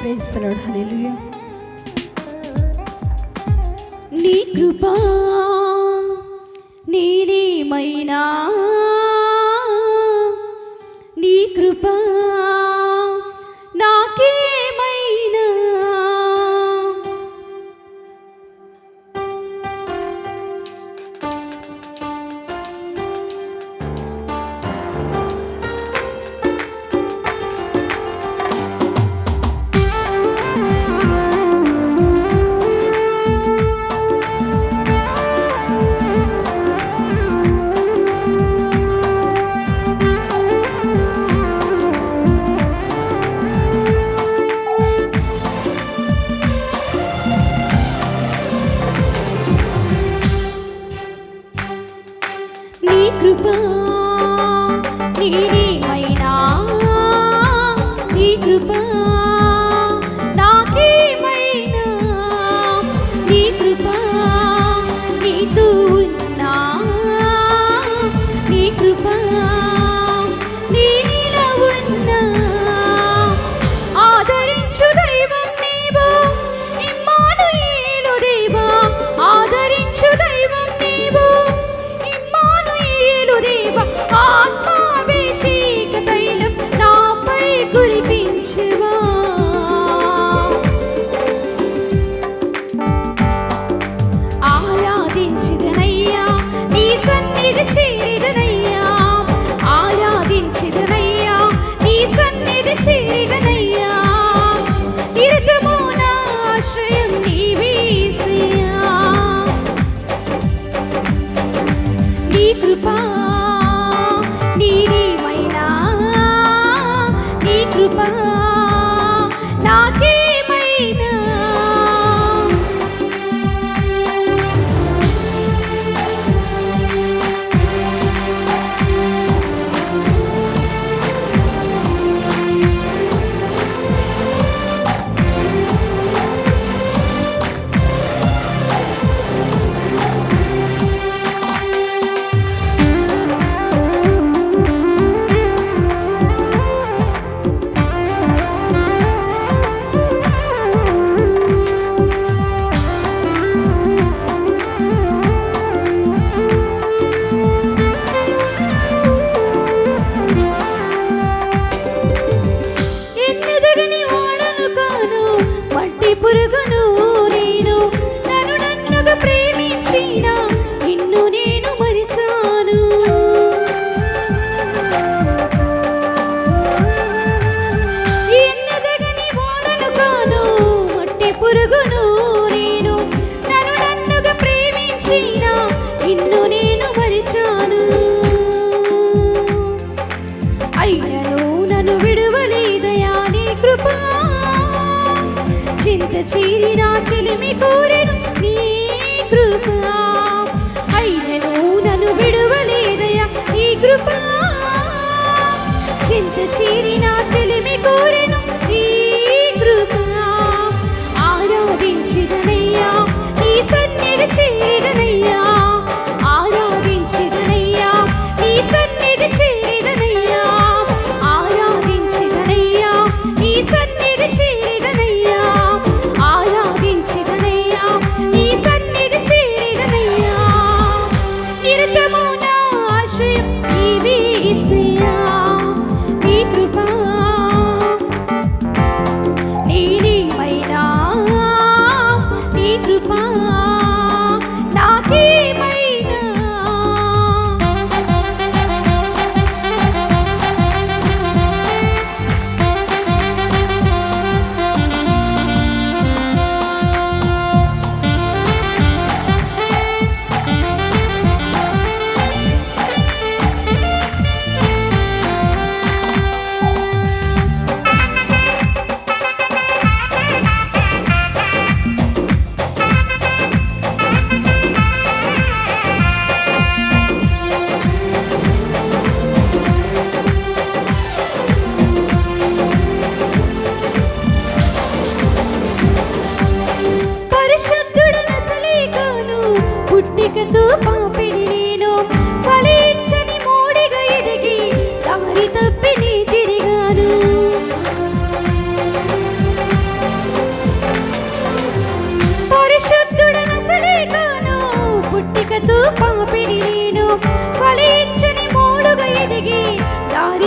ప్రేస్తున్నాడు హల్లెలూయా. నీ కృపా నీనేమైనా నీరే నిన్ను నేను మరిచాను. అయినను నన్ను విడువలేదయా నీ కృప? చింత చీరి నా చిలిమి కోరెను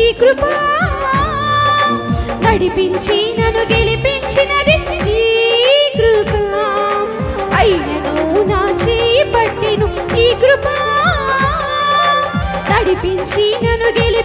నీ కృపా. నడిపించి నన్ను గెలిపించినది నీ కృపా. అయినను నా చేయి పట్టెను నీ కృపా. నడిపించి నన్ను గెలి